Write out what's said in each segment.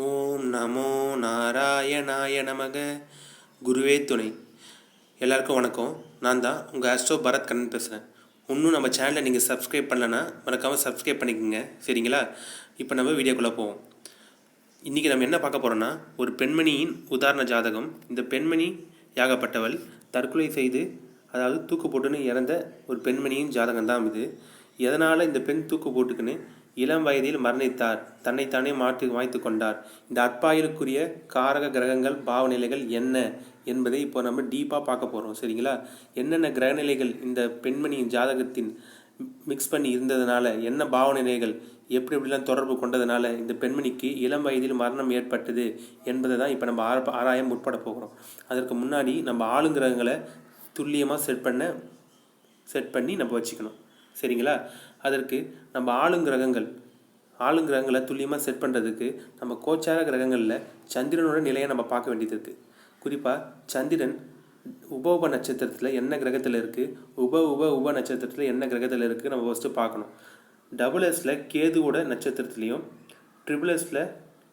ஓம் நமோ நாராயணாய நமக. குருவே துணை. எல்லாருக்கும் வணக்கம். நான் தான் உங்கள் ஆஸ்ட்ரோ பரத் கண்ணன் பேசுகிறேன் இன்னும் நம்ம சேனலை நீங்கள் சப்ஸ்கிரைப் பண்ணலன்னா மறக்காமல் சப்ஸ்கிரைப் பண்ணிக்கோங்க. சரிங்களா? இப்போ நம்ம வீடியோக்குள்ளே போவோம். இன்றைக்கி நம்ம என்ன பார்க்க போகிறோன்னா ஒரு பெண்மணியின் உதாரண ஜாதகம். இந்த பெண்மணி யாகப்பட்டவள். தற்கொலை செய்து அதாவது தூக்கு போட்டுன்னு இறந்த ஒரு பெண்மணியின் ஜாதகம் தான் இது. எதனால் இந்த பெண் தூக்கு போட்டுக்குன்னு இளம் வயதில் மரணித்தார். தன்னைத்தானே மாற்றி வாய்த்து கொண்டார். இந்த அற்பாயிலுக்குரிய காரக கிரகங்கள் பாவநிலைகள் என்ன என்பதை இப்போ நம்ம டீப்பாக பார்க்க போகிறோம் சரிங்களா? என்னென்ன கிரகநிலைகள் இந்த பெண்மணியின் ஜாதகத்தின் மிக்ஸ் பண்ணி இருந்ததுனால என்ன பாவநிலைகள் எப்படி எப்படிலாம் தொடர்பு கொண்டதுனால இந்த பெண்மணிக்கு இளம் வயதில் மரணம் ஏற்பட்டது என்பதை தான் இப்போ நம்ம ஆர ஆராய முற்பட போகிறோம். அதற்கு முன்னாடி நம்ம ஆளுங்கிரகங்களை துல்லியமாக செட் பண்ண செட் பண்ணி நம்ம வச்சுக்கணும். சரிங்களா? அதற்கு நம்ம ஆளுங்கிரகங்கள் ஆளுங்கிரகங்களை துல்லியமாக செட் பண்ணுறதுக்கு நம்ம கோச்சார கிரகங்களில் சந்திரனோட நிலையை நம்ம பார்க்க வேண்டியது இருக்குது குறிப்பாக சந்திரன் உப உப நட்சத்திரத்தில் என்ன கிரகத்தில் இருக்குது உப உப உப நட்சத்திரத்தில் என்ன கிரகத்தில் இருக்குது நம்ம ஃபஸ்ட்டு பார்க்கணும். டபுள் எஸில் கேதுவோட நட்சத்திரத்துலேயும் ட்ரிபிள் எஸில்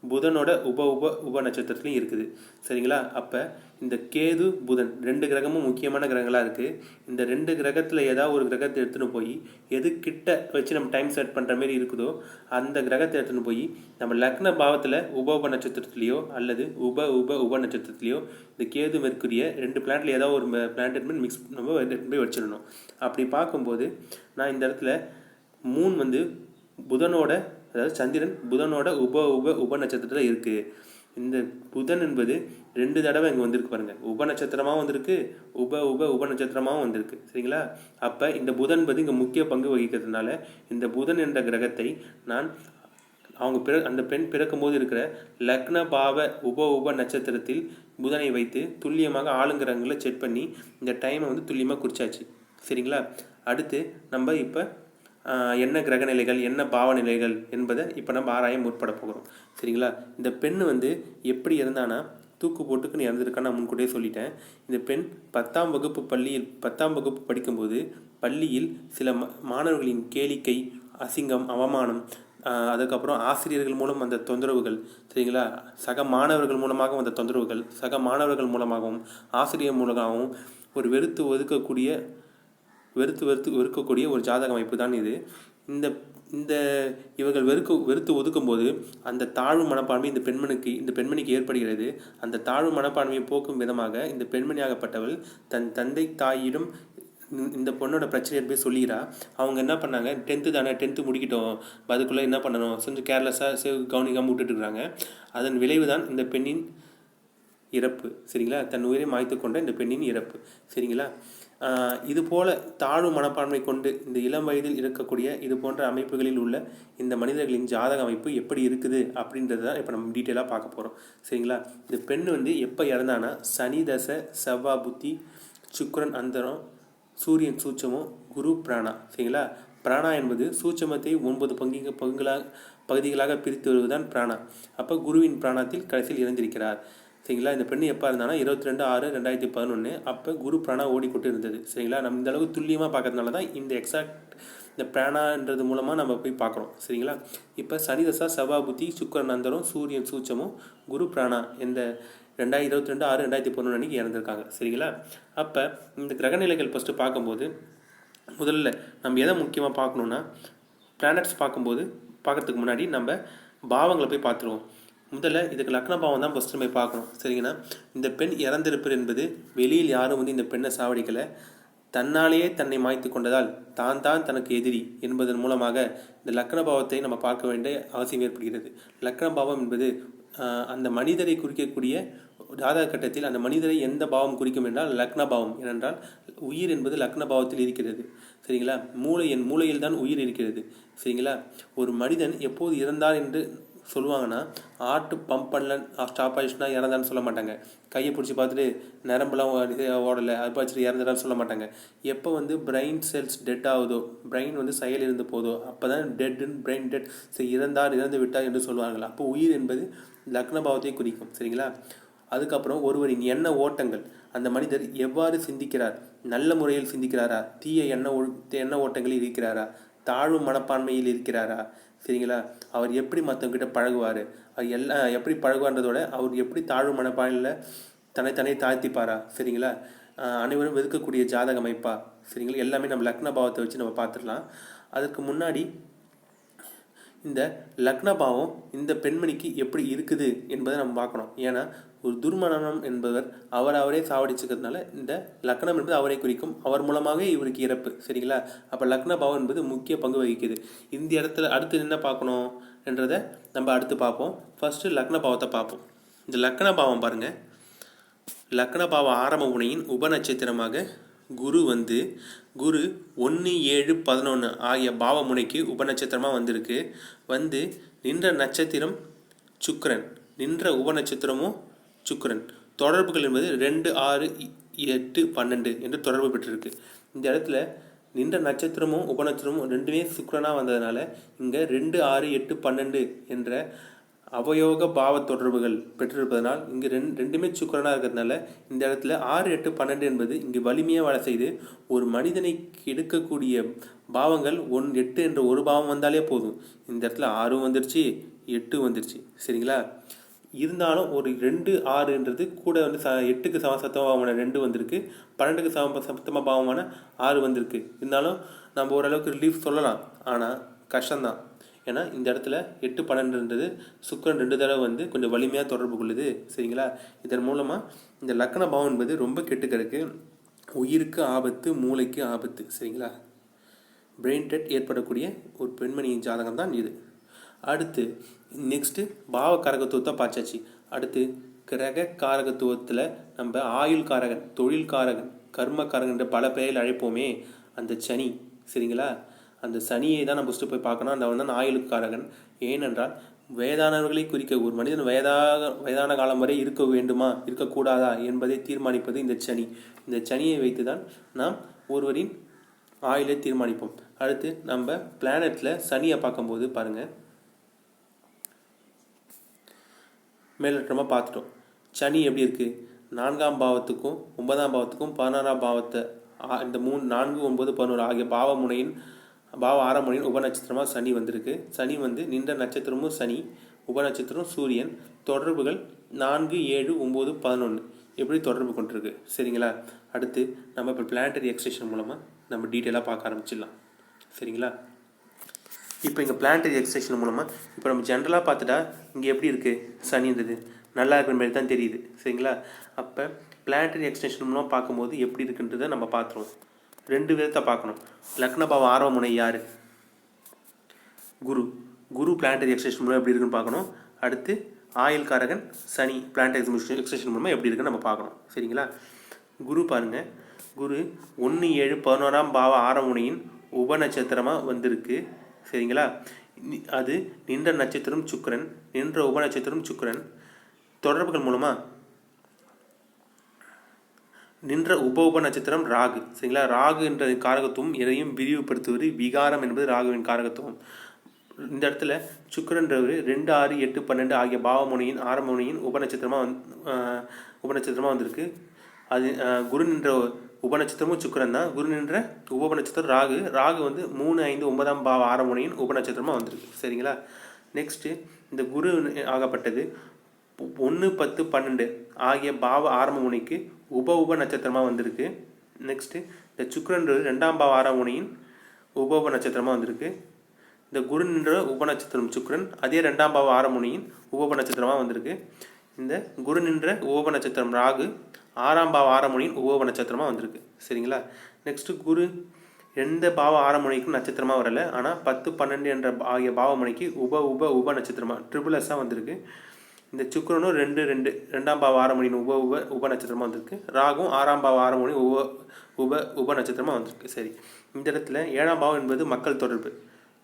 புதனோட உப உப உப நட்சத்திரத்துலையும் இருக்குது. சரிங்களா? அப்போ இந்த கேது புதன் ரெண்டு கிரகமும் முக்கியமான கிரகங்களாக இருக்குது இந்த ரெண்டு கிரகத்தில் ஏதாவது ஒரு கிரகத்தை எடுத்துன்னு போய் எது கிட்ட வச்சு நம்ம டைம் செட் பண்ணுற மாதிரி இருக்குதோ அந்த கிரகத்தை எடுத்துன்னு போய் நம்ம லக்ன பாவத்தில் உப உப நட்சத்திரத்துலேயோ அல்லது உப உப உப நட்சத்திரத்துலேயோ இந்த கேது மெர்க்குரிய ரெண்டு பிளான்ட்ல ஏதாவது ஒரு பிளான்ட் மிக்ஸ் நம்ம போய் வச்சிடணும். அப்படி பார்க்கும்போது நான் இந்த இடத்துல மூன் வந்து புதனோட அதாவது சந்திரன் புதனோட உப உப உப நட்சத்திரத்தில் இருக்குது இந்த புதன் என்பது ரெண்டு தடவை இங்கே வந்திருக்கு பாருங்கள் உப நட்சத்திரமாகவும் வந்திருக்கு உப உப உப நட்சத்திரமாகவும் வந்திருக்கு. சரிங்களா? அப்போ இந்த புதன் என்பது இங்கே முக்கிய பங்கு வகிக்கிறதுனால இந்த புதன் என்ற கிரகத்தை நான் அவங்க பிற அந்த பெண் பிறக்கும்போது இருக்கிற லக்ன பாவ உப உப நட்சத்திரத்தில் புதனை வைத்து துல்லியமாக ஆளுங்கிரகங்களை செக் பண்ணி இந்த டைமை வந்து துல்லியமாக குறிச்சாச்சு. சரிங்களா? அடுத்து நம்ம இப்போ என்ன கிரகநிலைகள் என்ன பாவநிலைகள் என்பதை இப்போ நம்ம ஆராய முற்பட போகிறோம். சரிங்களா? இந்த பெண் வந்து எப்படி இருந்தானா தூக்கு போட்டுக்குன்னு இறந்துருக்கான்னு நான் முன்கூட்டியே சொல்லிட்டேன். இந்த பெண் பத்தாம் வகுப்பு பள்ளியில் பத்தாம் வகுப்பு படிக்கும்போது பள்ளியில் சில மாணவர்களின் கேளிக்கை அசிங்கம் அவமானம் அதுக்கப்புறம் ஆசிரியர்கள் மூலம் வந்த தொந்தரவுகள் சரிங்களா? சக மாணவர்கள் மூலமாக வந்த தொந்தரவுகள் சக மாணவர்கள் மூலமாகவும் ஆசிரியர் மூலமாகவும் ஒரு வெறுத்து ஒதுக்கக்கூடிய வெறுத்து வெறுத்து வெறுக்கக்கூடிய ஒரு ஜாதக அமைப்பு தான் இது. இந்த இந்த இவர்கள் வெறுக்க வெறுத்து ஒதுக்கும்போது அந்த தாழ்வு மனப்பான்மை இந்த பெண்மணிக்கு இந்த பெண்மணிக்கு ஏற்படுகிறது. அந்த தாழ்வு மனப்பான்மையை போக்கும் விதமாக இந்த பெண்மணியாகப்பட்டவள் தன் தந்தை தாயிடம் இந்த பொண்ணோட பிரச்சனையை போய் சொல்லிடுறா அவங்க என்ன பண்ணாங்க? டென்த்து தானே டென்த்து முடிக்கிட்டோம். அதுக்குள்ளே என்ன பண்ணணும்? கொஞ்சம் கேர்லெஸ்ஸாக சேவ் கவனிக்காமல் விட்டுட்டுருக்காங்க அதன் விளைவு தான் இந்த பெண்ணின் இறப்பு. சரிங்களா? தன் உயிரை மாய்த்து கொண்ட இந்த பெண்ணின் இறப்பு. சரிங்களா? இது போல தாழ்வு மனப்பான்மை கொண்டு இந்த இளம் வயதில் இருக்கக்கூடிய இது போன்ற அமைப்புகளில் உள்ள இந்த மனிதர்களின் ஜாதக அமைப்பு எப்படி இருக்குது அப்படின்றது தான் இப்போ நம்ம டீட்டெயிலாக பார்க்க போகிறோம் சரிங்களா? இந்த பெண் வந்து எப்போ இறந்தானா? சனி தசை செவ்வா புத்தி சுக்கரன் அந்தரம் சூரியன் சூச்சமும் குரு பிராணா. சரிங்களா? பிராணா என்பது சூட்சமத்தை ஒன்பது பங்கு பங்குகளாக பகுதிகளாக பிரித்து வருவதுதான் பிராணா. அப்போ குருவின் பிராணத்தில் கடைசியில் இறந்திருக்கிறார். சரிங்களா? இந்த பெண் எப்போ இருந்தானா? இருபத்தி ரெண்டு ஆறு ரெண்டாயிரத்தி பதினொன்று அப்போ குரு பிராணா ஓடிக்கொண்டு இருந்தது சரிங்களா? நம்ம இந்த அளவுக்கு துல்லியமாக பார்க்கறதுனால தான் இந்த எக்ஸாக்ட் இந்த பிராணான்றது மூலமாக நம்ம போய் பார்க்குறோம் சரிங்களா? இப்போ சனிதசா சபாபுத்தி சுக்கரன் அந்தரம் சூரியன் சூச்சமும் குரு பிராணா இந்த ரெண்டாயிரத்தி இருபத்தி ரெண்டு ஆறு ரெண்டாயிரத்தி பதினொன்று அன்றைக்கி இறந்துருக்காங்க. சரிங்களா? அப்போ இந்த கிரகநிலைகள் ஃபஸ்ட்டு பார்க்கும்போது முதல்ல நம்ம எதை முக்கியமாக பார்க்கணுன்னா பிளானட்ஸ் பார்க்கும்போது பார்க்குறதுக்கு முன்னாடி நம்ம பாவங்களை போய் பார்த்துருவோம் முதல்ல இதுக்கு லக்ன பாவம் தான் ஃபஸ்ட்டு நம்ம பார்க்கணும். சரிங்கண்ணா? இந்த பெண் இறந்திருப்பது என்பது வெளியில் யாரும் வந்து இந்த பெண்ணை சாவடிக்கலை. தன்னாலேயே தன்னை மாய்த்து கொண்டதால் தான் தான் தனக்கு எதிரி என்பதன் மூலமாக இந்த லக்ன பாவத்தை நம்ம பார்க்க வேண்டிய அவசியம் ஏற்படுகிறது. லக்ன பாவம் என்பது அந்த மனிதரை குறிக்கக்கூடிய ஜாதக கட்டத்தில் அந்த மனிதரை எந்த பாவம் குறிக்கும் என்றால் லக்ன பாவம் ஏனென்றால் உயிர் என்பது லக்ன பாவத்தில் இருக்கிறது. சரிங்களா? மூளை என் மூளையில் தான் உயிர் இருக்கிறது. சரிங்களா? ஒரு மனிதன் எப்போது இறந்தார் என்று சொல்லுவாங்கன்னா ஆட்டு பம்ப் பண்ணல ஸ்டாப் ஆயிடுச்சுன்னா இறந்தான்னு சொல்ல மாட்டாங்க. கையை பிடிச்சி பார்த்துட்டு நரம்புலாம் ஓடலை அது பார்த்துட்டு இறந்துடான்னு சொல்ல மாட்டாங்க. எப்போ வந்து பிரெயின் செல்ஸ் டெட் ஆகுதோ பிரெயின் வந்து செயல் இருந்து போதோ அப்போ தான் டெட்டுன்னு பிரெயின் டெட் சரி இறந்தார் இறந்து விட்டார் என்று சொல்லுவாங்களா அப்போ உயிர் என்பது லக்னபாவத்தை குறிக்கும் சரிங்களா? அதுக்கப்புறம் ஒருவரின் எண்ண ஓட்டங்கள். அந்த மனிதர் எவ்வாறு சிந்திக்கிறார்? நல்ல முறையில் சிந்திக்கிறாரா? தீய எண்ண எண்ண ஓட்டங்களில் இருக்கிறாரா? தாழ்வு மனப்பான்மையில் இருக்கிறாரா? சரிங்களா? அவர் எப்படி மற்றவங்கிட்ட பழகுவார்? அவர் எல்லாம் எப்படி பழகுவான்றதோட அவர் எப்படி தாழ்வு மனப்பானில் தன்னைத்தானே தாழ்த்திப்பாரா? சரிங்களா? அனைவரும் வெறுக்கக்கூடிய ஜாதக அமைப்பா? சரிங்களா? எல்லாமே நம்ம லக்ன பாவத்தை வச்சு நம்ம பார்த்துடலாம். அதுக்கு முன்னாடி இந்த லக்ன பாவம் இந்த பெண்மணிக்கு எப்படி இருக்குது என்பதை நம்ம பார்க்கணும். ஏன்னா ஒரு துர்மரணம் என்பவர் அவர் அவரே சாவடிச்சுக்கிறதுனால இந்த லக்னம் என்பது அவரை குறிக்கும். அவர் மூலமாகவே இவருக்கு இறப்பு. சரிங்களா? அப்போ லக்ன பாவம் என்பது முக்கிய பங்கு வகிக்குது. இந்த இடத்துல அடுத்து என்ன பார்க்கணும் என்றதை நம்ம அடுத்து பார்ப்போம். ஃபஸ்ட்டு லக்ன பாவத்தை பார்ப்போம். இந்த லக்ன பாவம் பாருங்கள் லக்ன பாவ ஆரம்ப முனையின் உப நட்சத்திரமாக குரு வந்து குரு ஒன்று ஏழு பதினொன்று ஆகிய பாவ முனைக்கு உப நட்சத்திரமாக வந்திருக்கு. வந்து நின்ற நட்சத்திரம் சுக்கரன். நின்ற உப நட்சத்திரமும் சுக்கரன். தொடர்புகள் என்பது ரெண்டு ஆறு எட்டு பன்னெண்டு என்று தொடர்பு பெற்றிருக்கு. இந்த இடத்துல நின்ற நட்சத்திரமும் உபநட்சத்திரமும் ரெண்டுமே சுக்கரனாக வந்ததுனால இங்கே ரெண்டு ஆறு எட்டு பன்னெண்டு என்ற அவயோக பாவ தொடர்புகள் பெற்றிருப்பதனால் இங்கு ரெண்டு ரெண்டுமே சுக்கரனாக இருக்கிறதுனால இந்த இடத்துல ஆறு எட்டு பன்னெண்டு என்பது இங்கு வலிமையாக வேலை செய்து ஒரு மனிதனை கெடுக்கக்கூடிய பாவங்கள் ஒன் எட்டு என்ற ஒரு பாவம் வந்தாலே போதும். இந்த இடத்துல ஆறும் வந்துருச்சு எட்டு வந்துருச்சு. சரிங்களா? இருந்தாலும் ஒரு ரெண்டு ஆறுன்றது கூட வந்து ச எட்டுக்கு சமசத்தமான ரெண்டு வந்திருக்கு. பன்னெண்டுக்கு சம சத்தமாக பாவமான ஆறு வந்திருக்கு. இருந்தாலும் நம்ம ஓரளவுக்கு ரிலீஃப் சொல்லலாம். ஆனால் கஷ்டம்தான். ஏன்னா இந்த இடத்துல எட்டு பன்னெண்டுன்றது சுக்கரன் ரெண்டு தடவை வந்து கொஞ்சம் வலிமையாக தொடர்பு கொள்ளுது. சரிங்களா? இதன் மூலமாக இந்த லக்கண பாவம் என்பது ரொம்ப கெட்டுக்கிறதுக்கு உயிருக்கு ஆபத்து மூளைக்கு ஆபத்து. சரிங்களா? பிரெயின் டெட் ஏற்படக்கூடிய ஒரு பெண்மணியின் ஜாதகம் தான் இது. அடுத்து நெக்ஸ்ட்டு பாவ கரகத்துவத்தை பார்த்தாச்சு. அடுத்து கிரக காரகத்துவத்தில் நம்ம ஆயுள் காரகன் தொழில் காரகன் கர்ம காரகன்ற பல பெயரில் அழைப்போமே. அந்த சனி சரிங்களா? அந்த சனியை தான் நம்ம ஃபஸ்ட்டு போய் பார்க்கணும். அந்த அவன் தான் ஆயுளுக்கு காரகன் ஏனென்றால் வயதானவர்களை குறிக்க ஒரு மனிதன் வயதாக வயதான காலம் வரை இருக்க வேண்டுமா? இருக்கக்கூடாதா? என்பதை தீர்மானிப்பது இந்த சனி. இந்த சனியை வைத்து தான் நாம் ஒருவரின் ஆயுளை தீர்மானிப்போம். அடுத்து நம்ம பிளானெட்டில் சனியை பார்க்கும்போது பாருங்கள் மேலோட்டமாக பார்த்துட்டோம். சனி எப்படி இருக்குது நான்காம் பாவத்துக்கும் ஒன்பதாம் பாவத்துக்கும் பதினாறாம் பாவத்தை இந்த மூணு நான்கு ஒன்பது பதினோரு ஆகிய பாவமுனையின் பாவ ஆறாம் முனையின் உபநட்சத்திரமாக சனி வந்திருக்கு. சனி வந்து நின்ற நட்சத்திரமும் சனி உபநட்சத்திரம் சூரியன். தொடர்புகள் நான்கு ஏழு ஒம்பது பதினொன்று எப்படி தொடர்பு கொண்டிருக்கு? சரிங்களா? அடுத்து நம்ம இப்போ பிளானட்டரி எக்ஸ்டேஷன் மூலமாக நம்ம டீட்டெயிலாக பார்க்க ஆரம்பிச்சிடலாம். சரிங்களா? இப்போ இங்கே பிளான்டரி எக்ஸ்டேஷன் மூலமாக இப்போ நம்ம ஜென்ரலாக பார்த்துட்டா இங்கே எப்படி இருக்குது சனின்றது நல்லா இருக்கிற மாதிரி தான் தெரியுது. சரிங்களா? அப்போ பிளான்டரி எக்ஸ்டேஷன் மூலம் பார்க்கும்போது எப்படி இருக்குன்றதை நம்ம பார்த்துருவோம். ரெண்டு விதத்தை பார்க்கணும். லக்ன பாவ முனை யார்? குரு. குரு பிளான்டரி எக்ஸ்டேஷன் மூலம் எப்படி இருக்குன்னு பார்க்கணும். அடுத்து ஆயில் காரகன் சனி பிளான்டரி எக்ஸ்டேஷன் மூலமாக எப்படி இருக்குன்னு நம்ம பார்க்கணும். சரிங்களா? குரு பாருங்கள் குரு ஒன்று ஏழு பதினோராம் பாவ ஆரமுனையின் உப நட்சத்திரமாக வந்திருக்கு. சரிங்களா? அது நின்ற நட்சத்திரம் சுக்கரன் நின்ற உப நட்சத்திரம் தொடர்புகள் மூலமாக நின்ற உப உப நட்சத்திரம் ராகு சரிங்களா? ராகு என்ற காரகத்துவம் எதையும் விரிவுபடுத்துவது விகாரம் என்பது ராகுவின் காரகத்துவம். இந்த இடத்துல சுக்கரன்றவர் ரெண்டு ஆறு எட்டு பன்னெண்டு ஆகிய பாவமுனையின் ஆரம்பமுனையின் உபநட்சத்திரமாக வந்து உபநட்சத்திரமாக வந்திருக்கு. அது குரு நின்ற உபநட்சத்திரமும் சுக்கரன் தான். குரு நின்ற உபநட்சத்திரம் ராகு. ராகு வந்து மூணு ஐந்து ஒன்பதாம் பாவ ஆரமுனையின் உபநட்சத்திரமாக வந்திருக்கு. சரிங்களா? நெக்ஸ்ட்டு இந்த குரு ஆகப்பட்டது. ஒன்று பத்து பன்னெண்டு ஆகிய பாவ ஆரம்ப முனைக்கு உப உப நட்சத்திரமாக வந்திருக்கு. நெக்ஸ்ட்டு இந்த சுக்கிரன்றது ரெண்டாம் பாவ ஆரம்ப முனையின் உப உப நட்சத்திரமாக வந்திருக்கு. இந்த குரு நின்ற உப நட்சத்திரம் சுக்கரன் அதே ரெண்டாம் பாவ ஆரம்ப முனையின் உப உப நட்சத்திரமாக வந்திருக்கு. இந்த குரு நின்ற உப நட்சத்திரம் ராகு ஆறாம் பாவ ஆரமுனையின் உப நட்சத்திரமாக வந்திருக்கு. சரிங்களா? நெக்ஸ்ட்டு குரு எந்த பாவ ஆரமுனைக்கும் நட்சத்திரமாக வரலை. ஆனால் பத்து பன்னெண்டு என்ற ஆகிய பாவமுனைக்கு உப உப உப நட்சத்திரமாக ட்ரிபிள் எஸ்ஸாக வந்திருக்கு. இந்த சுக்கரனும் ரெண்டு ரெண்டு ரெண்டாம் பாவ ஆரமணியின் உப உப உப நட்சத்திரமாக வந்திருக்கு. ராகும் ஆறாம் பாவ ஆரமுனி உப உப உப நட்சத்திரமாக வந்திருக்கு. சரி. இந்த இடத்துல ஏழாம் பாவம் என்பது மக்கள் தொடர்பு.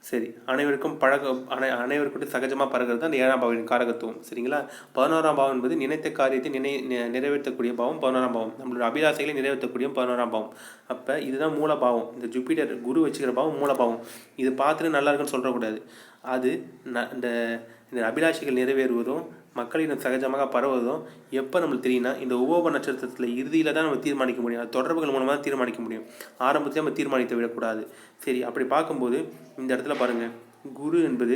சரி அனைவருக்கும் பழக அனை அனைவருக்கும் சகஜமாக பழகிறது தான் அந்த ஏழாம் பாவின் காரகத்துவம். சரிங்களா? பதினோராம் பாவம் என்பது நினைத்த காரியத்தை நினை நிறைவேற்றக்கூடிய பாவம் பதினோராம் பாவம். நம்மளோட அபிலாசைகளை நிறைவேற்றக்கூடிய பதினோராம் பாவம். அப்போ இதுதான் மூலபாவம் இந்த ஜூபிட்டர் குரு வச்சுக்கிற பாவம் மூலபாவம் இது பார்த்துட்டு நல்லா இருக்குன்னு சொல்கிறக்கூடாது அது ந இந்த இந்த அபிலாஷைகள் நிறைவேறுவதும் மக்களிடம் சகஜமாக பரவுவதும் எப்போ நம்மளுக்கு தெரியும்னா இந்த உபோப நட்சத்திரத்தில் இறுதியில் தான் நம்ம தீர்மானிக்க முடியும். தொடர்புகள் மூலமாக தான் தீர்மானிக்க முடியும். ஆரம்பத்தில் நம்ம தீர்மானித்து விடக்கூடாது. சரி அப்படி பார்க்கும்போது இந்த இடத்துல பாருங்கள் குரு என்பது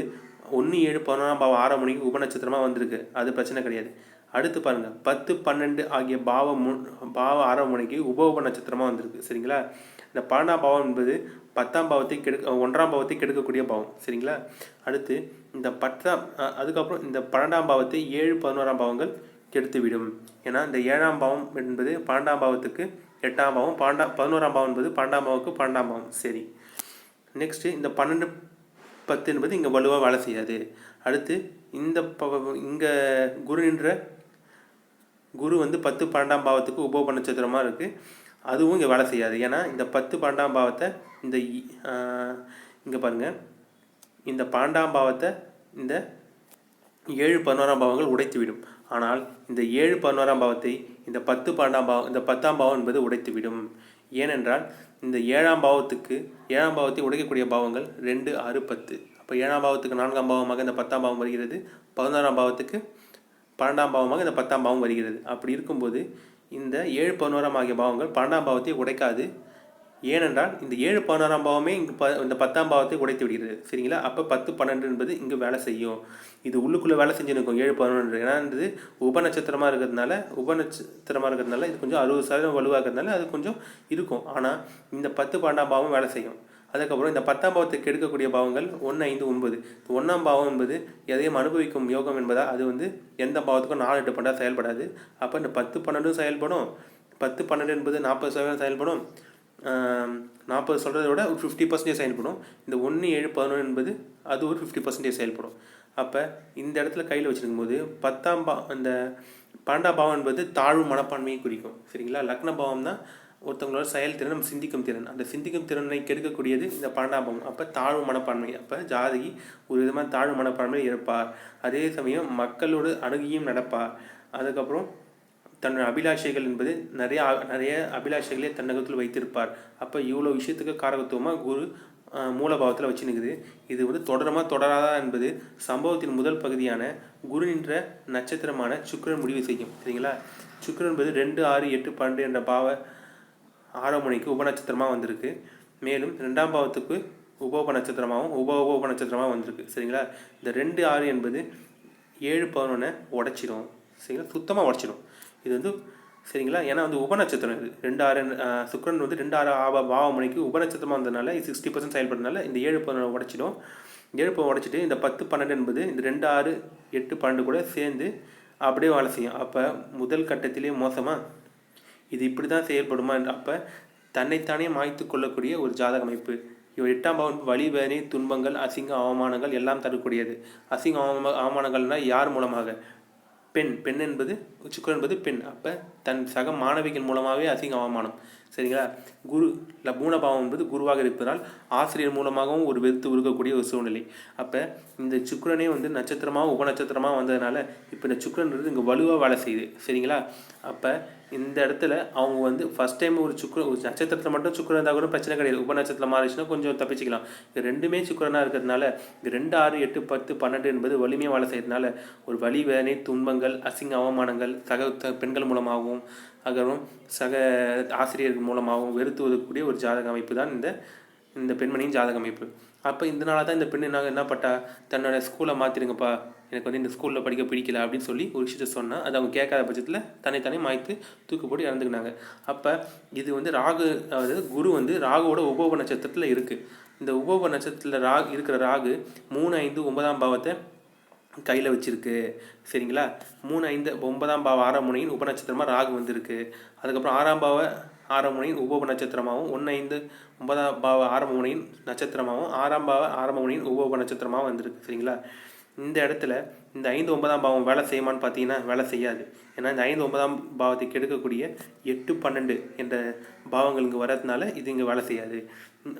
ஒன்று ஏழு பதினொன்றாம் பாவம் ஆறாம் மணிக்கு உபநட்சத்திரமாக வந்திருக்கு. அது பிரச்சனை கிடையாது. அடுத்து பாருங்கள் பத்து பன்னெண்டு ஆகிய பாவம் முன் பாவ ஆறாம் மணிக்கு உப உப நட்சத்திரமாக வந்திருக்கு. சரிங்களா? இந்த பன்னெண்டாம் பாவம் என்பது பத்தாம் பாவத்தை கெடுக்க ஒன்றாம் பாவத்தை கெடுக்கக்கூடிய பாவம். சரிங்களா? அடுத்து இந்த பத்தாம் அதுக்கப்புறம் இந்த பன்னெண்டாம் பாவத்தை ஏழு பதினோராம் பாவங்கள் கெடுத்துவிடும். ஏன்னா இந்த ஏழாம் பாவம் என்பது பன்னெண்டாம் பாவத்துக்கு எட்டாம் பாவம் பன்னெண்டாம் பதினோராம் பாவம் என்பது பன்னெண்டாம் பாவத்துக்கு பன்னெண்டாம் பாவம். சரி. நெக்ஸ்ட்டு இந்த பன்னெண்டு பத்து என்பது இங்கே வலுவாக வேலை செய்யாது. அடுத்து இந்த ப இங்கே குரு நின்ற குரு வந்து பத்து பன்னெண்டாம் பாவத்துக்கு உபோப நட்சத்திரமாக இருக்குது அதுவும் இங்கே வேலை செய்யாது. ஏன்னா இந்த பத்து பன்னெண்டாம் பாவத்தை இந்த இங்கே பாருங்கள் இந்த பன்னெண்டாம் பாவத்தை இந்த ஏழு பதினோராம் பாவங்கள் உடைத்துவிடும். ஆனால் இந்த ஏழு பதினோராம் பாவத்தை இந்த பத்து பன்னெண்டாம் பாவம் இந்த பத்தாம் பாவம் என்பது உடைத்துவிடும். ஏனென்றால் இந்த ஏழாம் பாவத்துக்கு ஏழாம் பாவத்தை உடைக்கக்கூடிய பாவங்கள் ரெண்டு ஆறு பத்து. அப்போ ஏழாம் பாவத்துக்கு நான்காம் பாவமாக இந்த பத்தாம் பாவம் வருகிறது. பதினோராம் பாவத்துக்கு பன்னெண்டாம் பாவமாக இந்த பத்தாம் பாவம் வருகிறது. அப்படி இருக்கும்போது இந்த ஏழு பதினோராம் ஆகிய பாவங்கள் பன்னெண்டாம் பாவத்தை உடைக்காது. ஏனென்றால் இந்த ஏழு பதினாறாம் பாவமே இங்கு ப இந்த பத்தாம் பாவத்தை உடைத்து விடுகிறது. சரிங்களா? அப்போ பத்து பன்னெண்டு என்பது இங்கே வேலை செய்யும். இது உள்ளுக்குள்ளே வேலை செஞ்சுருக்கும் ஏழு பதினொன்று. ஏன்னா இது உப நட்சத்திரமாக இருக்கிறதுனால உபநட்சத்திரமாக இருக்கிறதுனால இது கொஞ்சம் அறுபது சதவீதம் வலுவாக இருக்கிறதுனால அது கொஞ்சம் இருக்கும். ஆனால் இந்த பத்து பன்னெண்டாம் பாவம் வேலை செய்யும். அதுக்கப்புறம் இந்த பத்தாம் பாவத்துக்கு எடுக்கக்கூடிய பாவங்கள் ஒன்று ஐந்து ஒன்பது. ஒன்றாம் பாவம் என்பது எதையும் அனுபவிக்கும் யோகம் என்பதால் அது வந்து எந்த பாவத்துக்கும் நாலு எட்டு பன்னெண்டு செயல்படாது. அப்போ இந்த பத்து பன்னெண்டும் செயல்படும். பத்து பன்னெண்டு என்பது நாற்பது சதவீதம் செயல்படும். நாற்பது சொல்கிறத விட ஒரு ஃபிஃப்டி பர்சன்டேஜ் செயல்படும் இந்த ஒன்று ஏழு பதினொன்று என்பது அது ஒரு ஃபிஃப்டி பர்சன்டேஜ் செயல்படும் அப்போ இந்த இடத்துல கையில் வச்சிருக்கும் போது பத்தாம் பா அந்த பன்னெண்டாம் பாவம் என்பது தாழ்வு மனப்பான்மையை குறிக்கும். சரிங்களா? லக்ன பாவம் தான் ஒருத்தவங்களோட செயல்திறன் நம்ம சிந்திக்கும் திறன். அந்த சிந்திக்கும் திறனை கெடுக்கக்கூடியது இந்த பன்னெண்டாம் பாவம். அப்போ தாழ்வு மனப்பான்மை. அப்போ ஜாதகி ஒரு விதமான தாழ்வு மனப்பான்மையில் இருப்பார். அதே சமயம் மக்களோடு அணுகியும் நடப்பார். அதுக்கப்புறம் தன்னோட அபிலாஷைகள் என்பது நிறைய நிறைய அபிலாஷைகளை தன்னகத்தில் வைத்திருப்பார். அப்போ இவ்வளோ விஷயத்துக்கு காரகத்துவமாக குரு மூலபாவத்தில் வச்சு நிற்குது இது வந்து தொடரமாக தொடராதா என்பது சம்பவத்தின் முதல் பகுதியான குரு என்ற நட்சத்திரமான சுக்கிரன் முடிவு செய்யும். சரிங்களா? சுக்கிரன் என்பது ரெண்டு ஆறு எட்டு பன்னெண்டு என்ற பாவ ஆறாம் மணிக்கு உப நட்சத்திரமாக வந்திருக்கு. மேலும் ரெண்டாம் பாவத்துக்கு உபோப நட்சத்திரமாகவும் உப உபோப நட்சத்திரமாக வந்திருக்கு. சரிங்களா? இந்த ரெண்டு ஆறு என்பது ஏழு பதினொன்றை உடைச்சிடும் சரிங்களா? சுத்தமாக உடைச்சிடும் இது வந்து சரிங்களா? ஏன்னா வந்து உபநட்சத்திரம் இது. ரெண்டு ஆறு சுக்கரன் சுக்கிரன் வந்து ரெண்டு ஆறு ஆவ பாவ மணிக்கு உப இருந்ததுனால இது சிக்ஸ்டி பர்சன்ட் செயல்படுறதுனால இந்த ஏழு பதினொன்று உடச்சிடும். ஏழு பதினொன்று உடச்சிட்டு இந்த பத்து பன்னெண்டு என்பது இந்த ரெண்டு ஆறு எட்டு பன்னெண்டு கூட சேர்ந்து அப்படியே வேலை செய்யும். அப்போ முதல் கட்டத்திலே மோசமாக இது இப்படி தான் செயல்படுமா அப்போ தன்னைத்தானே மாய்த்து கொள்ளக்கூடிய ஒரு ஜாதக அமைப்பு. இவர் எட்டாம் பவன் வழி வேதனை துன்பங்கள் அசிங்க அவமானங்கள் எல்லாம் தரக்கூடியது. அசிங்க அவமா அவமானங்கள்னால் யார் மூலமாக? பெண் பெண் என்பது சுக்கரன் என்பது பெண். அப்போ தன் சக மாணவிகள் மூலமாகவே அசிங்க அவமானம். சரிங்களா? குரு லபூனபாவம் என்பது குருவாக இருப்பதால் ஆசிரியர் மூலமாகவும் ஒரு வெறுத்து உருக்கக்கூடிய ஒரு சூழ்நிலை. அப்போ இந்த சுக்கரனே வந்து நட்சத்திரமாக உபநட்சத்திரமாக வந்ததுனால இப்போ இந்த சுக்கரன்றது இங்கே வலுவாக வேலை செய்யுது. சரிங்களா? அப்போ இந்த இடத்துல அவங்க வந்து ஃபஸ்ட் டைம் ஒரு சுக்கர ஒரு நட்சத்திரத்தில் மட்டும் சுக்கிரன் இருந்தால் கூட பிரச்சனை கிடையாது. உப நட்சத்திரம் மாறிச்சுன்னா கொஞ்சம் தப்பிச்சிக்கலாம். இது ரெண்டுமே சுக்கிரனாக இருக்கிறதுனால இது ரெண்டு ஆறு எட்டு பத்து பன்னெண்டு என்பது வலிமையாக வேலை செய்யறதுனால ஒரு வலி வேதனை துன்பங்கள் அசிங்க அவமானங்கள் சக பெண்கள் மூலமாகவும் அகரும் சக ஆசிரியர்கள் மூலமாகவும் வெறுத்து ஒதுக்கக்கூடிய ஒரு ஜாதக அமைப்பு தான் இந்த இந்த பெண்மணியின் ஜாதக அமைப்பு. அப்போ இதனால தான் இந்த பெண்ணு நாங்கள் என்ன பட்டா? தன்னோட ஸ்கூலை மாற்றிடுங்கப்பா எனக்கு வந்து இந்த ஸ்கூலில் படிக்க பிடிக்கல அப்படின்னு சொல்லி ஒரு விஷயத்த சொன்னால் அது அவங்க கேட்காத பட்சத்தில் தன்னைத்தானே மாய்த்து தூக்கு போட்டு இறந்துக்கினாங்க. அப்போ இது வந்து ராகு அதாவது குரு வந்து ராகுவோட உபோப நட்சத்திரத்தில் இருக்குது இந்த உபோப நட்சத்திரத்தில் ராகு இருக்கிற ராகு மூணு ஐந்து ஒன்பதாம் பாவத்தை கையில் வச்சுருக்கு. சரிங்களா? மூணு ஐந்து ஒன்பதாம் பாவ ஆறாம் முனையின் உபநட்சத்திரமாக ராகு வந்திருக்கு. அதுக்கப்புறம் ஆறாம் பாவ ஆறாம் உபப நட்சத்திரமாகவும் ஒன்று ஐந்து ஒன்பதாம் பாவ ஆரம்பமுனையின் நட்சத்திரமாகவும் ஆறாம் பாவ ஆரம்ப உபப நட்சத்திரமாகவும் வந்திருக்கு சரிங்களா? இந்த இடத்துல இந்த ஐந்து ஒன்பதாம் பாவம் வேலை செய்யுமான்னு பார்த்தீங்கன்னா வேலை செய்யாது. ஏன்னா இந்த ஐந்து ஒன்பதாம் பாவத்தை கெடுக்கக்கூடிய எட்டு பன்னெண்டு என்ற பாவங்கள் இங்கே வர்றதுனால இது இங்கே வேலை செய்யாது.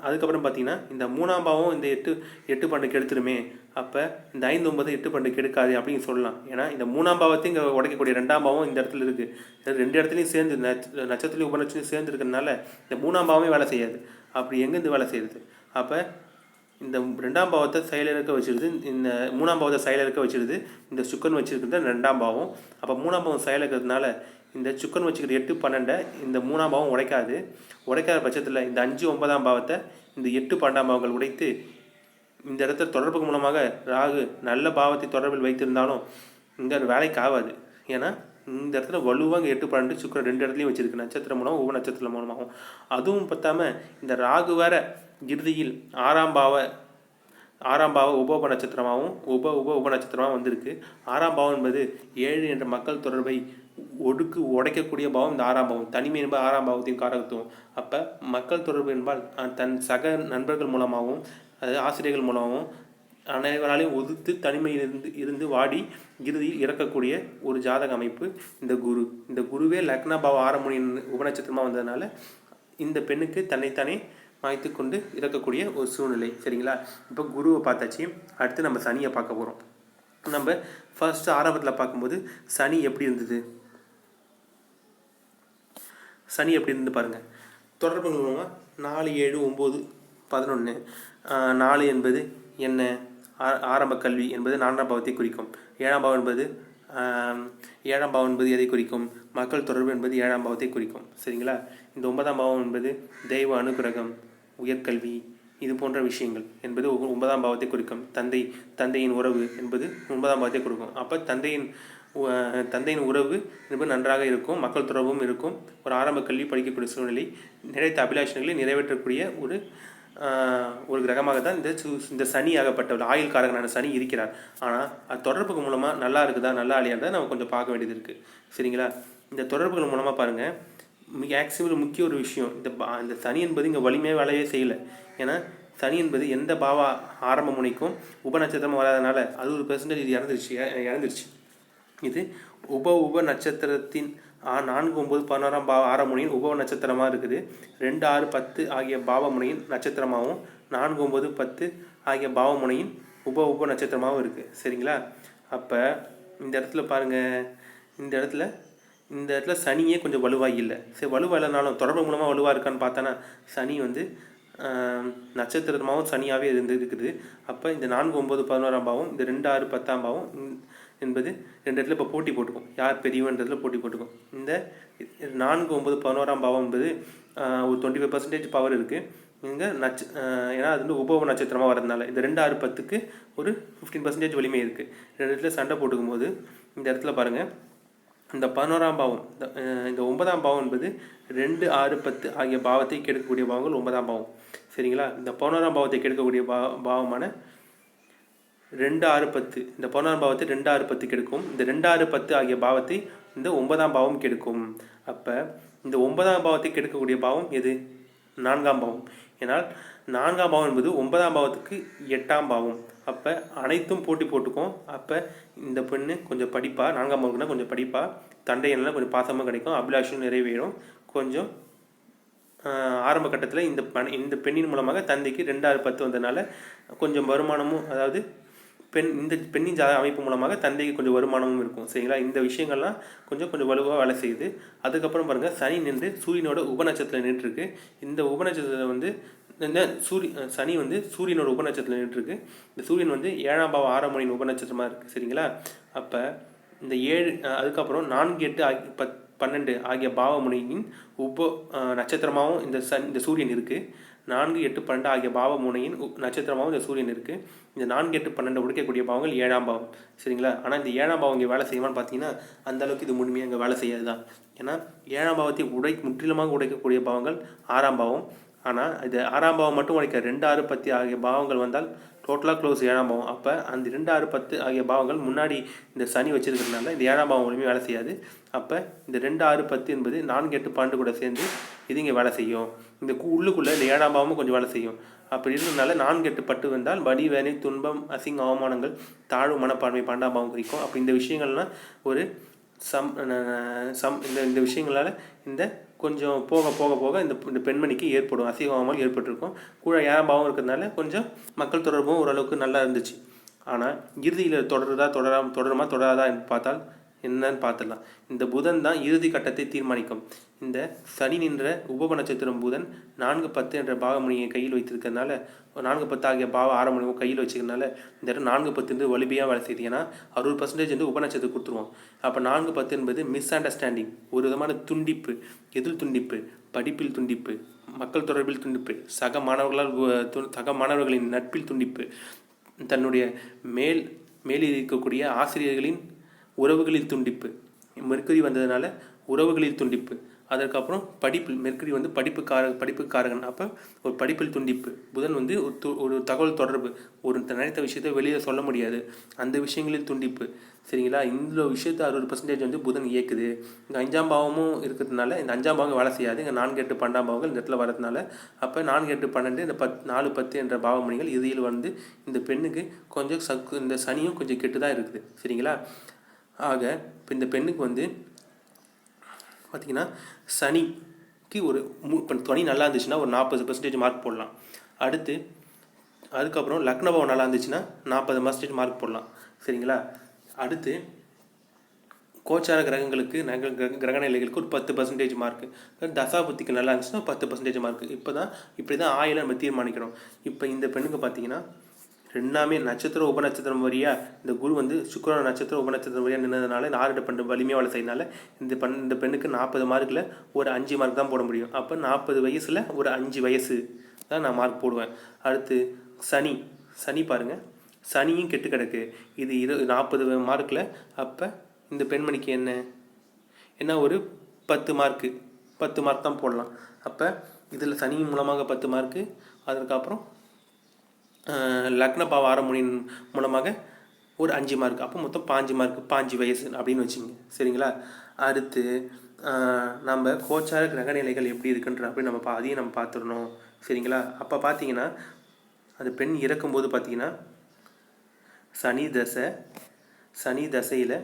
அதுக்கப்புறம் பார்த்தீங்கன்னா இந்த மூணாம் பாவம் இந்த எட்டு எட்டு பன்னெண்டு கெடுத்துருமே அப்போ இந்த ஐந்து ஒன்பது எட்டு பன்னெண்டு கெடுக்காது அப்படின்னு சொல்லலாம். ஏன்னா இந்த மூணாம் பாவத்தையும் இங்கே உடைக்கக்கூடிய ரெண்டாம் பாவம் இந்த இடத்துல இருக்குது ரெண்டு இடத்துலையும் சேர்ந்து நட்ச நட்சத்திரலையும் உபநட்சத்திலையும் சேர்ந்து இருக்கிறதுனால இந்த மூணாம் பாவமே வேலை செய்யாது. அப்படி எங்கேருந்து வேலை செய்யுது? அப்போ இந்த ரெண்டாம் பாவத்தை செயலிறக்க வச்சிருது. இந்த மூணாம் பாவத்தை செயலிறக்க வச்சிருது. இந்த சுக்கன் வச்சிருக்கிறது ரெண்டாம் பாவம். அப்போ மூணாம் பாவம் செயலிறக்கிறதுனால இந்த சுக்கன் வச்சுக்கிற எட்டு பன்னெண்டை இந்த மூணாம் பாவம் உடைக்காது. உடைக்காத பட்சத்தில் இந்த அஞ்சு ஒன்பதாம் பாவத்தை இந்த எட்டு பன்னெண்டாம் பாவங்கள் உடைத்து இந்த இடத்துல தொடர்பு மூலமாக ராகு நல்ல பாவத்தை தொடர்பில் வைத்திருந்தாலும் இந்த வேலைக்கு ஆகாது. ஏன்னா இந்த இடத்துல வலுவாக எட்டு பன்னெண்டு சுக்கரன் ரெண்டு இடத்துலையும் வச்சிருக்கு. நட்சத்திரம் மூலம் ஒவ்வொரு நட்சத்திரம் மூலமாகவும். அதுவும் பற்றாமல் இந்த ராகு வேற இறுதியில் ஆறாம் பாவ ஆறாம் பாவம் உப உப நட்சத்திரமாகவும் உப உப உப நட்சத்திரமாக வந்திருக்கு. ஆறாம் பாவம் என்பது ஏழு என்ற மக்கள் தொடர்பை ஒடுக்கு உடைக்கக்கூடிய பாவம் இந்த ஆறாம் பாவம். தனிமை என்பது ஆறாம் பாவத்தையும் காரகத்துவம். அப்போ மக்கள் தொடர்பு என்பால் தன் சக நண்பர்கள் மூலமாகவும் அதாவது ஆசிரியர்கள் மூலமாகவும் அனைவராலையும் ஒதுத்து தனிமையில் இருந்து இருந்து வாடி இறுதியில் இறக்கக்கூடிய ஒரு ஜாதக அமைப்பு இந்த குரு. இந்த குருவே லக்னா பாவ ஆரமுனியின் உபநட்சத்திரமாக வந்ததுனால இந்த பெண்ணுக்கு தன்னைத்தானே மாய்த்து கொண்டு இறக்கக்கூடிய ஒரு சூழ்நிலை. சரிங்களா? இப்போ குருவை பார்த்தாச்சு. அடுத்து நம்ம சனியை பார்க்க போகிறோம் நம்ம ஃபர்ஸ்ட் ஆரம்பத்தில் பார்க்கும்போது சனி எப்படி இருந்தது? சனி எப்படி இருந்து பாருங்கள் தொடர்பு மூலமாக நாலு ஏழு ஒம்பது பதினொன்று நாலு என்பது என்ன? ஆ- ஆரம்ப கல்வி என்பது நான்காம் பாவத்தை குறிக்கும். ஏழாம் பாவம் என்பது ஏழாம் பாவம் என்பது எதை குறிக்கும்? மக்கள் தொடர்பு என்பது ஏழாம் பாவத்தை குறிக்கும். சரிங்களா? இந்த ஒன்பதாம் பாவம் என்பது தெய்வ அனுகிரகம். உயர்கல்வி இது போன்ற விஷயங்கள் என்பது ஒன்பதாம் பாவத்தை குறிக்கும். தந்தை தந்தையின் உறவு என்பது ஒன்பதாம் பாவத்தை குறிக்கும். அப்போ தந்தையின் தந்தையின் உறவு என்பது நன்றாக இருக்கும் மக்கள் தொடர்பும் இருக்கும். ஒரு ஆரம்ப கல்வி படிக்கக்கூடிய சூழ்நிலை நிறைத்த அபிலாஷங்களை நிறைவேற்றக்கூடிய ஒரு ஒரு கிரகமாக தான் இந்த சு- இந்த சனி ஆகப்பட்ட ஆயுள் காரகனான சனி இருக்கிறார். ஆனால் அது தொடர்புக்கு மூலமாக நல்லா இருக்குதா நல்லா இல்லையான்றதை நம்ம கொஞ்சம் பார்க்க வேண்டியது இருக்குது சரிங்களா? இந்த தொடர்புகள் மூலமாக பாருங்கள் மிக ஆக்சிபிள் முக்கிய ஒரு விஷயம். இந்த பா- இந்த சனி என்பது இங்கே வலிமையாக வேலையே செய்யலை. ஏன்னா சனி என்பது எந்த பாவா ஆரம்ப முனைக்கும் உபநட்சத்திரமாக வராதனால அது ஒரு பெர்சன்டேஜ் இது இறந்துருச்சு இறந்துருச்சு. இது உப உப நட்சத்திரத்தின் நான்கு ஒன்பது பதினாறாம் பாவ ஆரமுனையின் உப நட்சத்திரமாக இருக்குது. ரெண்டு ஆறு பத்து ஆகிய பாவமுனையின் நட்சத்திரமாகவும் நான்கு ஒன்பது பத்து ஆகிய பாவமுனையின் உப உப நட்சத்திரமாகவும் இருக்குது சரிங்களா? அப்போ இந்த இடத்துல பாருங்கள் இந்த இடத்துல இந்த இடத்துல சனியே கொஞ்சம் வலுவாக இல்லை. சரி வலுவாக இல்லைனாலும் தொடர்பு மூலமாக வலுவாக இருக்கான்னு பார்த்தோன்னா சனி வந்து நட்சத்திரமாகவும் சனியாகவே இருந்து இருக்குது. அப்போ இந்த நான்கு ஒம்பது பதினோராம் பாவம் இந்த ரெண்டு ஆறு பத்தாம் பாவம் என்பது ரெண்டு இடத்துல இப்போ போட்டி போட்டுக்கும். யார் பெரியவன்றதுல போட்டி போட்டுக்கும். இந்த நான்கு ஒம்பது பதினோராம் பாவம் என்பது ஒரு டுவெண்ட்டி ஃபைவ் பர்சன்டேஜ் பவர் இருக்குது இங்கே நட்ச ஏன்னா அது வந்து உபவ நட்சத்திரமாக வரதுனால இந்த ரெண்டு ஆறு பத்துக்கு ஒரு ஃபிஃப்டீன் பர்சன்டேஜ் வலிமை இருக்குது ரெண்டு இடத்துல சண்டை போட்டுக்கும் போது இந்த இடத்துல பாருங்கள் இந்த பதினோராம் பாவம் இந்த, இந்த ஒன்பதாம் பாவம் என்பது ரெண்டு ஆறு பத்து ஆகிய பாவத்தை கெடுக்கக்கூடிய பாவங்கள் ஒன்பதாம் பாவம். சரிங்களா? இந்த பதினோராம் பாவத்தை கெடுக்கக்கூடிய பா பாவமான ரெண்டு ஆறு பத்து இந்த பதினோராம் பாவத்தை ரெண்டு ஆறு பத்து கெடுக்கும். இந்த ரெண்டு ஆறு பத்து ஆகிய பாவத்தை இந்த ஒன்பதாம் பாவம் கெடுக்கும். அப்போ இந்த ஒன்பதாம் பாவத்தை கெடுக்கக்கூடிய பாவம் எது? நான்காம் பாவம். ஏனால் நான்காம் பாவம் என்பது ஒன்பதாம் பாவத்துக்கு எட்டாம் பாவம். அப்போ அனைத்தும் போட்டி போட்டுக்கும் அப்போ இந்த பெண்ணு கொஞ்சம் படிப்பா நான்காம் வகுப்புனா கொஞ்சம் படிப்பா தண்டையெல்லாம் கொஞ்சம் பாசமாக கிடைக்கும் அபிலாஷும் நிறைவேறும். கொஞ்சம் ஆரம்ப கட்டத்தில் இந்த பண இந்த பெண்ணின் மூலமாக தந்தைக்கு ரெண்டாயிரம் பத்து வந்ததுனால கொஞ்சம் வருமானமும் அதாவது பெண் இந்த பெண்ணின் ஜாத அமைப்பு மூலமாக தந்தைக்கு கொஞ்சம் வருமானமும் இருக்கும். சரிங்களா? இந்த விஷயங்கள்லாம் கொஞ்சம் கொஞ்சம் வலுவாக வேலை செய்யுது. அதுக்கப்புறம் பாருங்கள் சனி நின்று சூரியனோட உபநட்சத்திரம் நின்றுருக்கு. இந்த உபநட்சத்திரம் வந்து இந்த சூரிய சனி வந்து சூரியனோட உபநட்சத்திரம் நின்றுருக்கு இந்த சூரியன் வந்து ஏழாம் பாவ ஆறாம் மணியின் உபநட்சத்திரமாக இருக்குது சரிங்களா? அப்போ இந்த ஏழு அதுக்கப்புறம் நான்கு எட்டு ஆகி பத் பன்னெண்டு ஆகிய பாவமுனையின் உப நட்சத்திரமாகவும் இந்த சன் இந்த சூரியன் இருக்குது நான்கு எட்டு பன்னெண்டு ஆகிய பாவமுனையின் உ- நட்சத்திரமாகவும் இந்த சூரியன் இருக்குது இந்த நான்கு எட்டு பன்னெண்டு உடைக்கக்கூடிய பாவங்கள் ஏழாம் பாவம் சரிங்களா? ஆனால் இந்த ஏழாம் பாவம் இங்கே வேலை செய்வான்னு பார்த்தீங்கன்னா அந்த அளவுக்கு இது முழுமையாக இங்கே வேலை செய்யாது தான் ஏன்னா ஏழாம் பாவத்தை உடை முற்றிலுமாக உடைக்கக்கூடிய பாவங்கள் ஆறாம் பாவம் ஆனால் இது ஆறாம் பாவம் மட்டும் உடைக்க ரெண்டு ஆறு பத்து ஆகிய பாவங்கள் வந்தால் டோட்டலாக க்ளோஸ் ஏழாம் பாவம். அப்போ அந்த ரெண்டு ஆறு பத்து ஆகிய பாவங்கள் முன்னாடி இந்த சனி வச்சிருக்கிறதுனால இந்த ஏழாம் பாவம் ஒழுமே வேலை செய்யாது. அப்போ இந்த ரெண்டு ஆறு பத்து என்பது நான்கு எட்டு பாண்டு கூட சேர்ந்து இது இங்கே வேலை செய்யும். இந்த கு- உள்ளுக்குள்ளே இந்த ஏழாம் பாவமும் கொஞ்சம் வேலை செய்யும். அப்படி இருந்ததுனால நான்கு எட்டு பட்டு வந்தால் வடி வேலை துன்பம் அசிங்க அவமானங்கள் தாழ்வு மனப்பான்மை பன்னெண்டாம் பாவம் குறிக்கும். அப்போ இந்த விஷயங்கள்லாம் ஒரு சம் சம் இந்த இந்த விஷயங்களால் இந்த கொஞ்சம் போக போக போக இந்த இந்த பெண்மணிக்கு ஏற்படும் அசைவாமல் ஏற்பட்டிருக்கும். கூட ஏழாம் இருக்கிறதுனால கொஞ்சம் மக்கள் தொடர்பும் ஓரளவுக்கு நல்லா இருந்துச்சு. ஆனால் இறுதியில் தொடருதா தொடரா தொடருமா தொடராதா என்று பார்த்தால் என்னன்னு பார்த்துடலாம். இந்த புதன் தான் இறுதி கட்டத்தை தீர்மானிக்கும். இந்த சனி நின்ற உபப நட்சத்திரம் புதன் நான்கு பத்து என்ற பாகமணியை கையில் வைத்திருக்கிறதுனால ஒரு நான்கு பத்து ஆகிய பாவ ஆரம்பணியும் கையில் வச்சுக்கிறதுனால இந்த இடம் நான்கு பத்து வந்து வலிமையாக வேலை செய்யுது. ஏன்னா அறுபது பர்சன்டேஜ் வந்து உபநட்சத்திரம் கொடுத்துருவோம். அப்போ நான்கு பத்து என்பது மிஸ் அண்டர்ஸ்டாண்டிங் ஒரு விதமான துண்டிப்பு எதில் துண்டிப்பு படிப்பில் துண்டிப்பு மக்கள் தொடர்பில் துண்டிப்பு சக மாணவர்களால் து- சக மாணவர்களின் நட்பில் துண்டிப்பு தன்னுடைய மேல் மேலில் இருக்கக்கூடிய ஆசிரியர்களின் உறவுகளில் துண்டிப்பு. மெர்க்குரி வந்ததுனால உறவுகளில் துண்டிப்பு. அதற்கப்புறம் படிப்பில் மெர்க்குரி வந்து படிப்புக்கார படிப்புக்காரகன். அப்போ ஒரு படிப்பில் துண்டிப்பு. புதன் வந்து ஒரு து- ஒரு தகவல் தொடர்பு. ஒரு நினைத்த விஷயத்தை வெளியே சொல்ல முடியாது. அந்த விஷயங்களில் துண்டிப்பு. சரிங்களா? இந்த விஷயத்தை அறுபது பர்சன்டேஜ் வந்து புதன் இயக்குது. இங்கே அஞ்சாம் பாவமும் இருக்கிறதுனால இந்த அஞ்சாம் பாவம் வேலை செய்யாது. இங்கே நான்கு எட்டு பன்னெண்டாம் பாவங்கள் இந்த இடத்துல வரதுனால அப்போ நான்கு எட்டு பன்னெண்டு இந்த பத் நாலு பத்து என்ற பாவமணிகள் இறுதியில் வந்து இந்த பெண்ணுக்கு கொஞ்சம் சக்கு இந்த சனியும் கொஞ்சம் கெட்டு தான் இருக்குது. சரிங்களா? ஆக இப்போ இந்த பெண்ணுக்கு வந்து பார்த்தீங்கன்னா சனிக்கு ஒரு இப்போ துணி நல்லா இருந்துச்சுன்னா ஒரு நாற்பது பர்சன்டேஜ் மார்க் போடலாம். அடுத்து அதுக்கப்புறம் லக்னபாவம் நல்லா இருந்துச்சுன்னா நாற்பது பர்சன்டேஜ் மார்க் போடலாம். சரிங்களா? அடுத்து கோச்சார கிரகங்களுக்கு நக கிரக கிரக நிலைகளுக்கு ஒரு பத்து பர்சன்டேஜ் மார்க்கு தசாபுத்திக்கு நல்லா இருந்துச்சுன்னா பத்து பர்சன்டேஜ் மார்க்கு இப்போ தான் இப்படி தான் ஆயில நம்ம தீர்மானிக்கிறோம். இப்போ இந்த பெண்ணுக்கு பார்த்தீங்கன்னா ரெண்டாமே நட்சத்திரம் உபநட்சத்திரம் வழியாக இந்த குரு வந்து சுக்கிரன் நட்சத்திர உபநட்சத்திரம் வழியாக நின்றதுனால இந்த ஆறு பண்ண வலிமையாக வேலை செய்யறதுனால இந்த பெண் இந்த பெண்ணுக்கு நாற்பது மார்க்கில் ஒரு அஞ்சு மார்க் தான் போட முடியும். அப்போ நாற்பது வயசில் ஒரு அஞ்சு வயசு தான் நான் மார்க் போடுவேன். அடுத்து சனி சனி பாருங்க. சனியும் கெட்டு கிடக்கு. இது இரு நாற்பது மார்க்கில் அப்போ இந்த பெண்மணிக்கு என்ன? என்ன ஒரு பத்து மார்க்கு பத்து மார்க் தான் போடலாம். அப்போ இதில் சனி மூலமாக பத்து மார்க்கு அதுக்கப்புறம் லக்ன பாவாரமுனியின் மூலமாக ஒரு அஞ்சு மார்க் அப்போ மொத்தம் பாஞ்சு மார்க் பாஞ்சு வயசு அப்படின்னு வச்சுங்க. சரிங்களா? அடுத்து நம்ம கோச்சார கிரக நிலைகள் எப்படி இருக்குன்ற அப்படி நம்ம பா அதையும் நம்ம பார்த்துடணும். சரிங்களா? அப்போ பார்த்தீங்கன்னா அந்த பெண் இறக்கும்போது பார்த்தீங்கன்னா சனி தசை சனி தசையில்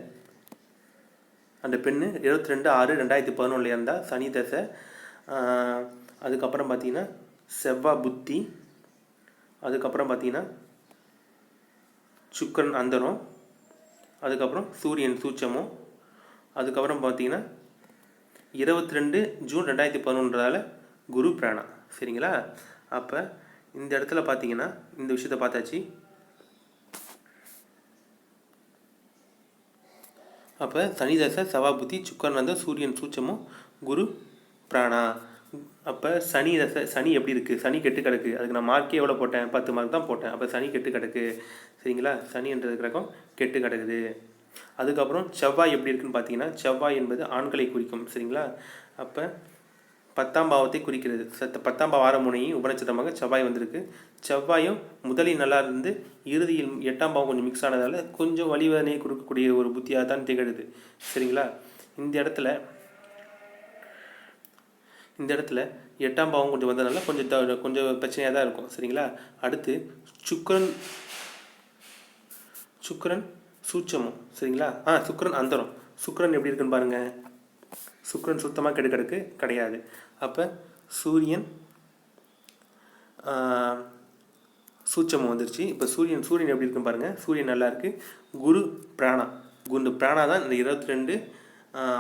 அந்த பெண் இருபத்தி ரெண்டு ஆறு ரெண்டாயிரத்தி பதினொன்றில் இருந்தால் சனி தசை அதுக்கப்புறம் பார்த்தீங்கன்னா செவ்வாய் புத்தி அதுக்கப்புறம் பார்த்தீங்கன்னா சுக்கரன் அந்தரம் அதுக்கப்புறம் சூரியன் சூச்சமும் அதுக்கப்புறம் பார்த்தீங்கன்னா இருபத்தி ரெண்டு ஜூன் ரெண்டாயிரத்தி பதினொன்றால் குரு பிராணா. சரிங்களா? அப்போ இந்த இடத்துல பார்த்தீங்கன்னா இந்த விஷயத்தை பார்த்தாச்சு. அப்போ சனி தசை செவ்வாய் புத்தி சுக்கரன் வந்து சூரியன் சூட்சமும் குரு பிராணா. அப்போ சனி தசை சனி எப்படி இருக்குது சனி கெட்டு கிடக்கு. அதுக்கு நான் மார்க்கே எவ்வளோ போட்டேன்? பத்து மார்க் தான் போட்டேன். அப்போ சனி கெட்டு கிடக்கு. சரிங்களா? சனின்றது கிடக்கும் கிரகம் கெட்டு கிடக்குது. அதுக்கப்புறம் செவ்வாய் எப்படி இருக்குன்னு பார்த்தீங்கன்னா செவ்வாய் என்பது ஆண்களை குறிக்கும். சரிங்களா? அப்போ பத்தாம் பாவத்தை குறிக்கிறது. சத்த பத்தாம் பாவ ஆரமுனையும் உபநட்சத்திரமாக செவ்வாய் வந்திருக்கு. செவ்வாயும் முதலில் நல்லா இருந்து இறுதியில் எட்டாம் பாவம் கொஞ்சம் மிக்ஸ் ஆனதால் கொஞ்சம் வழிவதனையை கொடுக்கக்கூடிய ஒரு புத்தியாக தான் திகழுது. சரிங்களா? இந்த இடத்துல இந்த இடத்துல எட்டாம் பாவம் கொஞ்சம் வந்ததுனால கொஞ்சம் த- கொஞ்சம் பிரச்சனையாக தான் இருக்கும். சரிங்களா? அடுத்து சுக்கரன் சுக்கரன் சூட்சமம். சரிங்களா? ஆ சுக்கரன் அந்தரம். சுக்கரன் எப்படி இருக்குன்னு பாருங்கள் சுக்கரன் சுத்தமாக கெடுக்கிறதுக்கு கிடையாது. அப்போ சூரியன் ஆ, சூட்சமம் வந்துருச்சு. இப்போ சூரியன் சூரியன் எப்படி இருக்குன்னு பாருங்கள் சூரியன் நல்லா இருக்குது குரு பிராணா. குரு பிராணா தான் இந்த இருபத்தி ரெண்டு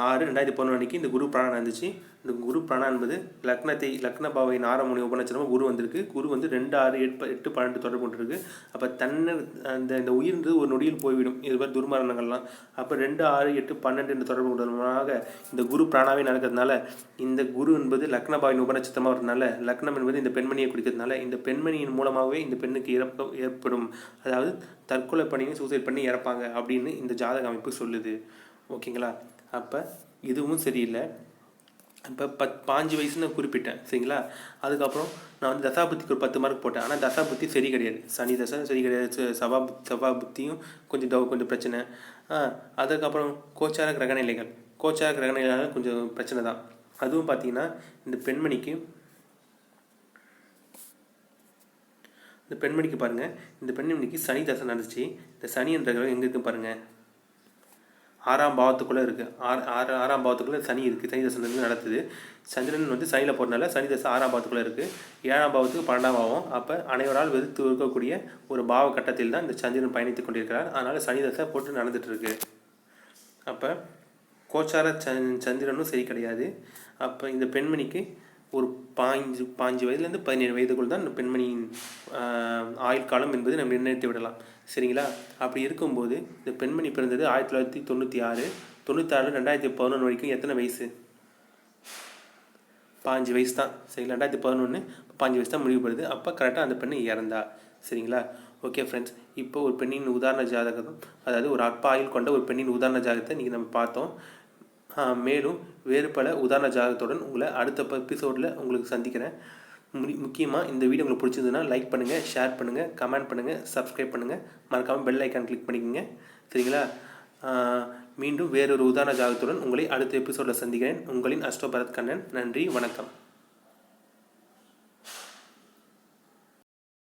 ஆறு ரெண்டாயிரத்தி பதினொன்று அன்னைக்கு இந்த குரு பிராணா இருந்துச்சு. இந்த குரு பிராணா என்பது லக்னத்தை லக்னபாவையின் ஆரமுனி உபநட்சத்திரமாக குரு வந்திருக்கு. குரு வந்து ரெண்டு ஆறு எட்டு எட்டு பன்னெண்டு தொடர்பு கொண்டிருக்கு. அப்போ தன்னை அந்த இந்த உயிர்ன்றது ஒரு நொடியில் போய்விடும். இது மாதிரி துர்மரணங்கள்லாம். அப்போ ரெண்டு ஆறு எட்டு பன்னெண்டு என்று தொடர்பு கொண்டதாக இந்த குரு பிராணாவே நடக்கிறதுனால இந்த குரு என்பது லக்னபாவின் உபநட்சத்திரமாக வரதுனால லக்னம் என்பது இந்த பெண்மணியை குறிக்கிறதுனால இந்த பெண்மணியின் மூலமாகவே இந்த பெண்ணுக்கு இறப்பு ஏற்படும். அதாவது தற்கொலை பண்ணி சூசைட் பண்ணி இறப்பாங்க அப்படின்னு இந்த ஜாதக அமைப்பு சொல்லுது. ஓகேங்களா? அப்போ இதுவும் சரியில்லை. இப்போ பத் பாஞ்சு வயசுன்னு குறிப்பிட்டேன் சரிங்களா? அதுக்கப்புறம் நான் வந்து தசாபுத்திக்கு ஒரு பத்து மார்க் போட்டேன். ஆனால் தசாபுத்தி சரி கிடையாது. சனி தசை சரி கிடையாது. சவா செவ்வா புத்- புத்தியும் கொஞ்சம் டவு கொஞ்சம் பிரச்சனை. அதுக்கப்புறம் கோச்சார கிரகநிலைகள் கோச்சார கிரகநிலைகள் கொஞ்சம் பிரச்சனை தான். அதுவும் பார்த்தீங்கன்னா இந்த பெண்மணிக்கு இந்த பெண்மணிக்கு பாருங்கள் இந்த பெண்மணிக்கு சனி தசை நடந்துச்சு. இந்த சனி என்ற கிரகம் எங்கே இருக்கு பாருங்கள் ஆறாம் பாவத்துக்குள்ளே இருக்குது ஆறு ஆறு ஆறாம் பாவத்துக்குள்ளே சனி இருக்குது சனி தசை வந்து நடத்துது சந்திரன் வந்து சனியில் போகிறனால சனி தசை ஆறாம் பாவத்துக்குள்ளே இருக்குது ஏழாம் பாவத்துக்கு பன்னெண்டாம் பாவம். அப்போ அனைவரால் வெறுத்து இருக்கக்கூடிய ஒரு பாவ கட்டத்தில் தான் இந்த சந்திரன் பயணித்து கொண்டிருக்கிறார். அதனால் சனி தசை போட்டு நடந்துகிட்ருக்கு அப்போ கோச்சார சந் சந்திரனும் சரி கிடையாது. அப்போ இந்த பெண்மணிக்கு ஒரு பாஞ்சு பாஞ்சு வயதுலேருந்து பதினேழு வயதுக்குள் தான் இந்த பெண்மணியின் ஆயுள் காலம் என்பது நம்ம நிர்ணயித்து விடலாம். சரிங்களா? அப்படி இருக்கும்போது இந்த பெண்மணி பிறந்தது ஆயிரத்தி தொள்ளாயிரத்தி தொண்ணூற்றி ஆறு தொண்ணூத்தாறு ரெண்டாயிரத்தி பதினொன்று வரைக்கும் எத்தனை வயசு? பாஞ்சு வயசு தான். சரிங்களா? ரெண்டாயிரத்தி பதினொன்று பாஞ்சு வயசு தான் முடிவுபடுது அப்போ கரெக்டாக அந்த பெண்ணு இறந்தா. சரிங்களா? ஓகே ஃப்ரெண்ட்ஸ் இப்போ ஒரு பெண்ணின் உதாரண ஜாதகம் அதாவது ஒரு அப்பாயில் கொண்ட ஒரு பெண்ணின் உதாரண ஜாதகத்தை இன்றைக்கி நம்ம பார்த்தோம். மேலும் வேறு பல உதாரண ஜாதகத்துடன் உங்களை அடுத்த எபிசோடில் உங்களுக்கு சந்திக்கிறேன். முக்கியமாக இந்த வீடியோ உங்களுக்கு பிடிச்சிருந்ததுன்னா லைக் பண்ணுங்கள் ஷேர் பண்ணுங்கள் கமெண்ட் பண்ணுங்கள் சப்ஸ்கிரைப் பண்ணுங்கள் மறக்காமல் பெல் ஐக்கான் கிளிக் பண்ணிக்கோங்க. சரிங்களா? மீண்டும் வேறொரு உதாரண ஜாதகத்துடன் உங்களை அடுத்த எபிசோடில் சந்திக்கிறேன். உங்களின் அஷ்டோ பரத் கண்ணன் நன்றி வணக்கம்.